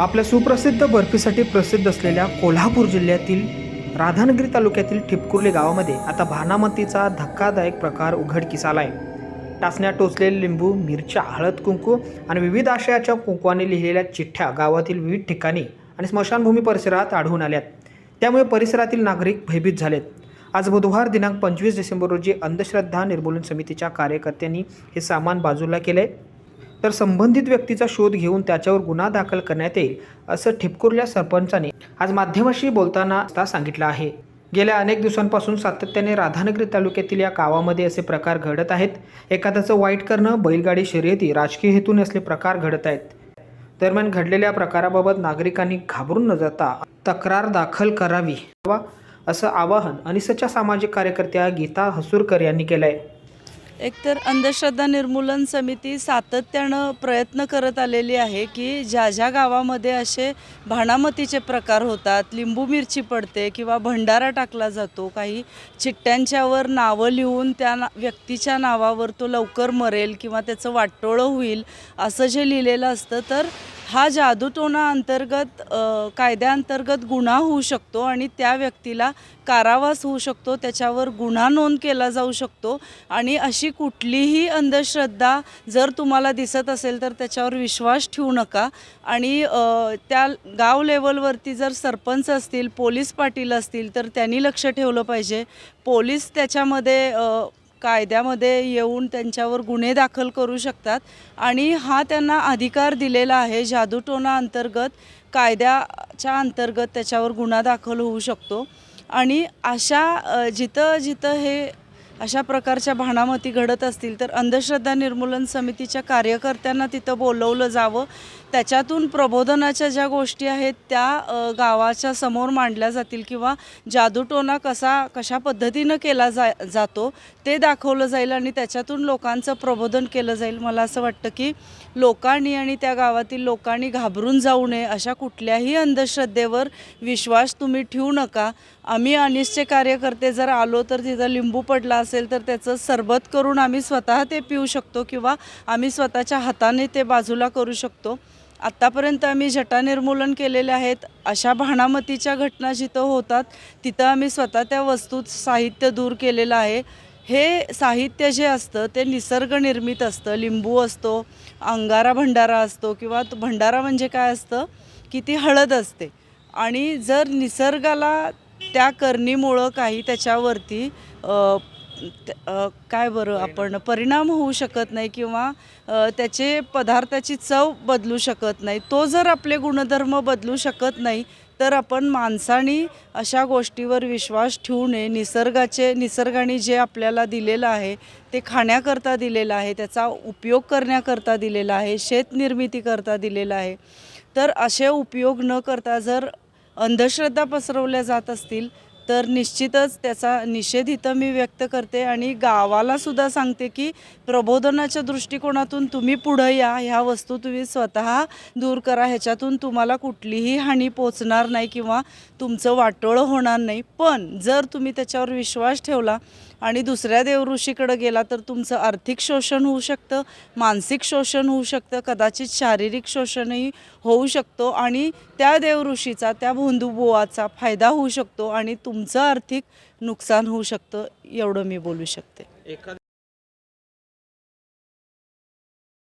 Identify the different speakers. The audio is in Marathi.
Speaker 1: आपल्या सुप्रसिद्ध बर्फीसाठी प्रसिद्ध असलेल्या कोल्हापूर जिल्ह्यातील राधानगरी तालुक्यातील ठिपकुर्ले गावामध्ये आता भानामतीचा धक्कादायक प्रकार उघडकीस आला आहे टाचण्या टोचलेले लिंबू मिरच्या हळद कुंकू आणि विविध आशयाच्या कुंकवाने लिहिलेल्या चिठ्ठ्या गावातील विविध ठिकाणी आणि स्मशानभूमी परिसरात आढळून आल्यात. त्यामुळे परिसरातील नागरिक भयभीत झालेत. आज बुधवार दिनांक पंचवीस डिसेंबर रोजी अंधश्रद्धा निर्मूलन समितीच्या कार्यकर्त्यांनी हे सामान बाजूला केले तर संबंधित व्यक्तीचा शोध घेऊन त्याच्यावर गुन्हा दाखल करण्यात येईल असं ठिपकुरल्या सरपंचाने आज माध्यमाशी बोलताना सांगितलं आहे. गेल्या अनेक दिवसांपासून सातत्याने राधानगरी तालुक्यातील या गावामध्ये असे प्रकार घडत आहेत. एखाद्याचं वाईट करणं बैलगाडी शर्यती राजकीय हेतून असले प्रकार घडत आहेत. दरम्यान घडलेल्या प्रकाराबाबत नागरिकांनी घाबरून न जाता तक्रार दाखल करावी असं आवाहन अनिसच्या सामाजिक कार्यकर्त्या गीता हसूरकर यांनी केलं आहे
Speaker 2: एकतर अंधश्रद्धा निर्मूलन समिती सातत्यानं प्रयत्न करत आलेली आहे की ज्या ज्या गावामध्ये असे भाणामतीचे प्रकार होतात लिंबू मिरची पडते किंवा भंडारा टाकला जातो काही चिट्ट्यांच्यावर नावं लिहून त्या ना व्यक्तीच्या नावावर तो लवकर मरेल किंवा त्याचं वाटोळं होईल असं जे लिहिलेलं असतं तर हा जादूटोणा अंतर्गत कायद्याअंतर्गत गुन्हा होऊ शकतो आणि त्या व्यक्तीला कारावास होऊ शकतो त्याच्यावर गुन्हा नोंद केला जाऊ शकतो आणि अशी कुठलीही अंधश्रद्धा जर तुम्हाला दिसत असेल तर त्याच्यावर विश्वास ठेवू नका. आणि त्या गाव लेवलवरती जर सरपंच असतील पोलीस पाटील असतील तर त्यांनी लक्ष ठेवलं पाहिजे. पोलीस त्याच्यामध्ये कायद्यामध्ये येऊन त्यांच्यावर गुन्हे दाखल करू शकतात. आणि हा त्यांना अधिकार दिलेला आहे. जादूटोना अंतर्गत कायद्याच्या अंतर्गत त्याच्यावर गुन्हा दाखल होऊ शकतो. आणि अशा जिथं जिथं हे अशा प्रकारच्या भाणामती घडत असतील तर अंधश्रद्धा निर्मूलन समितीच्या कार्यकर्त्यांना तिथं बोलवलं जावं. त्याच्यातून प्रबोधनाच्या ज्या गोष्टी आहेत त्या गावाच्या समोर मांडल्या जातील किंवा जादूटोणा कसा कशा पद्धतीनं केला जा जातो ते दाखवलं जाईल आणि त्याच्यातून लोकांचं प्रबोधन केलं जाईल. मला असं वाटतं की लोकांनी आणि त्या गावातील लोकांनी घाबरून जाऊ नये अशा कुठल्याही अंधश्रद्धेवर विश्वास तुम्ही ठेवू नका. आम्ही अनिसचे कार्यकर्ते जर आलो तर तिथं लिंबू पडला असेल तर त्याचं सरबत करून आम्ही स्वतः ते पिऊ शकतो किंवा आम्ही स्वतःच्या हाताने ते बाजूला करू शकतो. आत्तापर्यंत आम्ही जटा निर्मूलन केलेले आहेत. अशा भाणामतीच्या घटना जिथं होतात तिथं आम्ही स्वतः त्या वस्तूत साहित्य दूर केलेलं आहे. हे साहित्य जे असतं ते निसर्गनिर्मित असतं. लिंबू असतो अंगारा भंडारा असतो किंवा भंडारा म्हणजे काय असतं? की ती हळद असते. आणि जर निसर्गाला त्या करणीमुळं काही त्याच्यावरती काय बरं आपण परिणाम होऊ शकत नाही किंवा त्याचे पदार्थाची चव बदलू शकत नाही. तो जर आपले गुणधर्म बदलू शकत नाही तर आपण माणसानी अशा गोष्टीवर विश्वास ठेवू नये. निसर्गाचे निसर्गाने जे आपल्याला दिलेलं आहे ते खाण्याकरता दिलेलं आहे त्याचा उपयोग करण्याकरता दिलेला आहे शेतनिर्मितीकरता दिलेला आहे. तर असे उपयोग न करता जर अंधश्रद्धा पसरवल्या जात असतील तर निश्चितच त्याचा निषेध इथं मी व्यक्त करते आणि गावाला सुद्धा सांगते की प्रबोधनाच्या दृष्टिकोनातून तुम्ही पुढं या. ह्या वस्तू तुम्ही स्वतः दूर करा. ह्याच्यातून तुम्हाला कुठलीही हानी पोचणार नाही किंवा तुमचं वाटोळं होणार नाही. पण जर तुम्ही त्याच्यावर विश्वास ठेवला आणि दुसऱ्या देवऋषीकडं गेला तर तुमचं आर्थिक शोषण होऊ शकतं मानसिक शोषण होऊ शकतं कदाचित शारीरिक शोषणही होऊ शकतो आणि त्या देवऋषीचा त्या भोंदूबुवाचा फायदा होऊ शकतो आणि तुमचं आर्थिक नुकसान होऊ शकतं एवढं मी बोलू शकते.